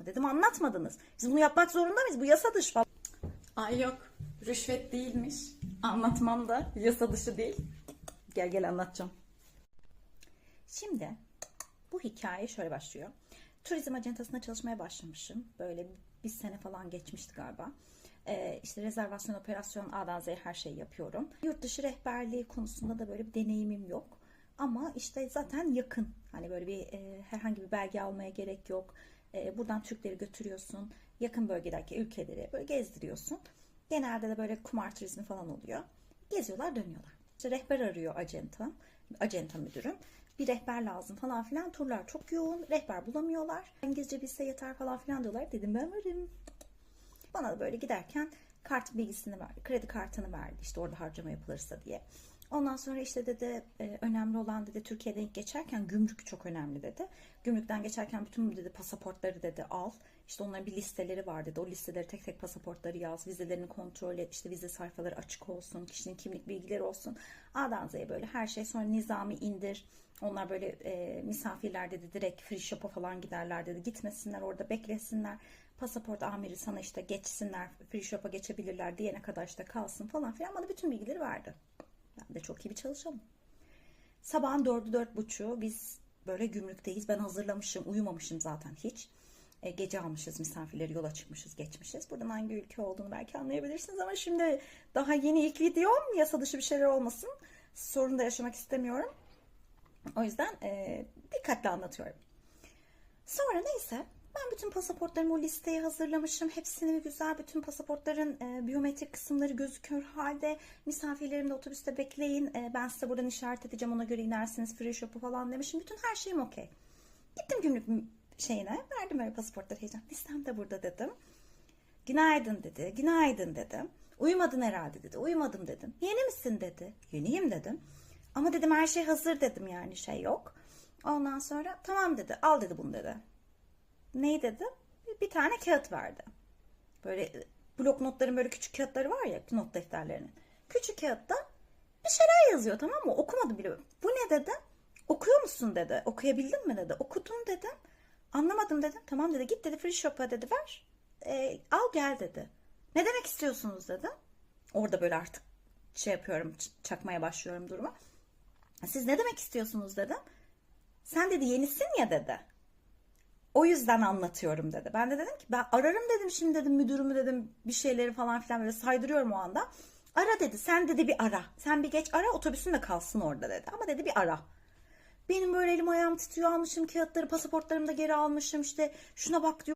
mı dedim anlatmadınız. Biz bunu yapmak zorunda mıyız? Bu yasa dışı falan. Ay yok. Rüşvet değilmiş. Anlatmam da yasa dışı değil. Gel gel anlatacağım. Şimdi bu hikaye şöyle başlıyor. Turizm acentasında çalışmaya başlamışım. Böyle bir sene falan geçmişti galiba. Ee, işte rezervasyon, operasyon, A'dan Z'ye her şeyi yapıyorum. Yurt dışı rehberliği konusunda da böyle bir deneyimim yok. Ama işte zaten yakın. Hani böyle bir e, herhangi bir belge almaya gerek yok. E, buradan Türkleri götürüyorsun. Yakın bölgedeki ülkeleri böyle gezdiriyorsun. Genelde de böyle kumar turizmi falan oluyor. Geziyorlar dönüyorlar. İşte rehber arıyor acenta, acenta müdürüm. Bir rehber lazım falan filan. Turlar çok yoğun. Rehber bulamıyorlar. İngilizce bilse yeter falan filan diyorlar. Dedim ben varım. Bana da böyle giderken kart bilgisini verdi. Kredi kartını verdi işte orada harcama yapılırsa diye. Ondan sonra işte dedi e, önemli olan dedi Türkiye'den geçerken gümrük çok önemli dedi. Gümrükten geçerken bütün dedi pasaportları dedi al. İşte onların bir listeleri var dedi. O listeleri tek tek pasaportları yaz. Vizelerini kontrol et. İşte vize sayfaları açık olsun. Kişinin kimlik bilgileri olsun. A'dan Z'ye böyle her şey. Sonra nizami indir. Onlar böyle e, misafirler dedi direkt free shop'a falan giderler dedi. Gitmesinler orada beklesinler. Pasaport amiri sana işte geçsinler. Free shop'a geçebilirler diyene kadar işte kalsın falan filan. Bana bütün bilgileri verdi. Ben de çok iyi bir çalışanım. Sabahın dördü dört buçuğu biz böyle gümrükteyiz. Ben hazırlamışım, uyumamışım zaten hiç. E, gece almışız misafirleri, yola çıkmışız, geçmişiz. Buradan hangi ülke olduğunu belki anlayabilirsiniz ama şimdi daha yeni ilk videom. Yasa dışı bir şeyler olmasın. Sorun da yaşamak istemiyorum. O yüzden e, dikkatli anlatıyorum. Sonra neyse ben bütün pasaportlarımı o listeye hazırlamışım. Hepsini güzel bütün pasaportların e, biyometrik kısımları gözüküyor halde. Misafirlerim de otobüste bekleyin. E, ben size buradan işaret edeceğim ona göre inersiniz free shop'u falan demişim. Bütün her şeyim okey. Gittim gümrük şeyine verdim öyle pasaportları heyecan. Listem de burada dedim. Günaydın dedi. Günaydın dedim. Uyumadın herhalde dedi. Uyumadım dedim. Yeni misin dedi. Yeniyim dedim. Ama dedim her şey hazır dedim yani şey yok. Ondan sonra tamam dedi. Al dedi bunu dedi. Neyi dedi? Bir tane kağıt verdi. Böyle blok notların böyle küçük kağıtları var ya not defterlerinin. Küçük kağıtta bir şeyler yazıyor tamam mı? Okumadım bile. Bu ne dedi? Okuyor musun dedi. Okuyabildin mi dedi. Okudum dedim. Anlamadım dedim. Tamam dedi. Git dedi free shop'a dedi ver. E, al gel dedi. Ne demek istiyorsunuz dedi. Orada böyle artık şey yapıyorum çakmaya başlıyorum duruma. Siz ne demek istiyorsunuz dedim. Sen dedi yenisin ya dedi. O yüzden anlatıyorum dedi. Ben de dedim ki ben ararım dedim şimdi dedim müdürümü dedim bir şeyleri falan filan böyle saydırıyorum o anda. Ara dedi sen dedi bir ara. Sen bir geç ara otobüsün de kalsın orada dedi. Ama dedi bir ara. Benim böyle elim ayağım titriyor almışım kağıtları pasaportlarımı da geri almışım işte şuna bak diyor.